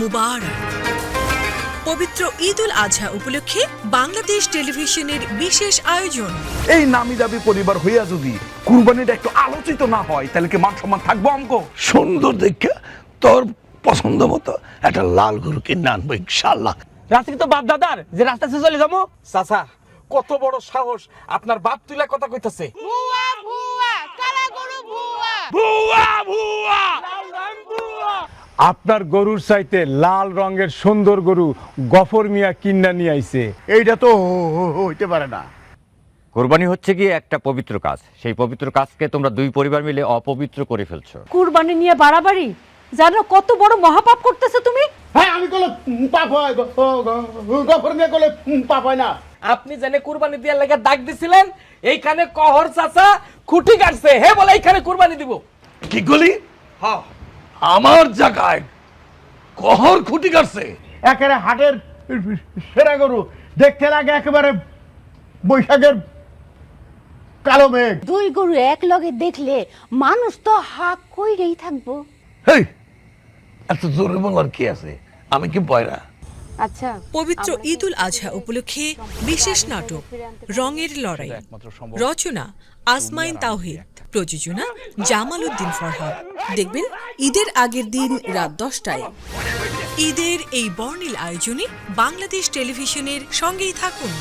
মুবারক। পবিত্র ঈদ উল আজহা উপলক্ষে বাংলাদেশ টেলিভিশনের বিশেষ আয়োজন। এই নামি দাবি পরিবার হইয়া যদি কুরবানিটা একটু আলোচিত না হয় তাহলে কি মান সম্মান থাকব অঙ্ক সুন্দর দেখে তোর পছন্দ মতো একটা লাল গরু কিনে আনব ইনশাল্লাহ রাস্তা তো বাপ দাদার যে রাস্তা চলে যাব। চাচা কত বড় সাহস। আপনার বাপ তুলা কথা কইতাছে। আপনার গরুর চাইতে লাল রঙের সুন্দর গরু গফর মিয়া কিন্না নিয়ে আইছে। এইটা তো হ- হ- হইতে পারে না। কোরবানি হচ্ছে কি একটা পবিত্র কাজ। সেই পবিত্র কাজকে তোমরা দুই পরিবার মিলে অপবিত্র করে ফেলছো। কুরবানি নিয়ে বাড়াবাড়ি? জানো কত বড় মহাপাপ করতেছো তুমি? হ্যাঁ আমি কলে পাপ হয় গফর মেয়ে কলে পাপ হয় না। আপনি জানে কুরবানি দেওয়ার লেগে ডাক দিছিলেন এইখানে কহর চাচা খুঁটি কাটছে। হে বলে এইখানে কুরবানি দিব। কি গলি হ্যাঁ। আমার জায়গায় কহর খুঁটি কাটছে। একেবারে হাটের সেরা গরু। দেখতে লাগে একেবারে বৈশাখের কালো মেঘ। দুই গরু এক লগে দেখলে মানুষ তো হাক কইরেই থাকব। হেই এত জোরে বলার কি আছে? আমি কি পয়রা? আচ্ছা পবিত্র ঈদ উল আজহা উপলক্ষে বিশেষ নাটক রঙের লড়াই। রচনা আসমাইন তাওহিদ প্রযোজনা জামাল উদ্দিন ফরহাদ। দেখবেন ঈদের আগের দিন রাত দশটায়। ঈদের এই বর্ণিল আয়োজনে বাংলাদেশ টেলিভিশনের সঙ্গেই থাকুন।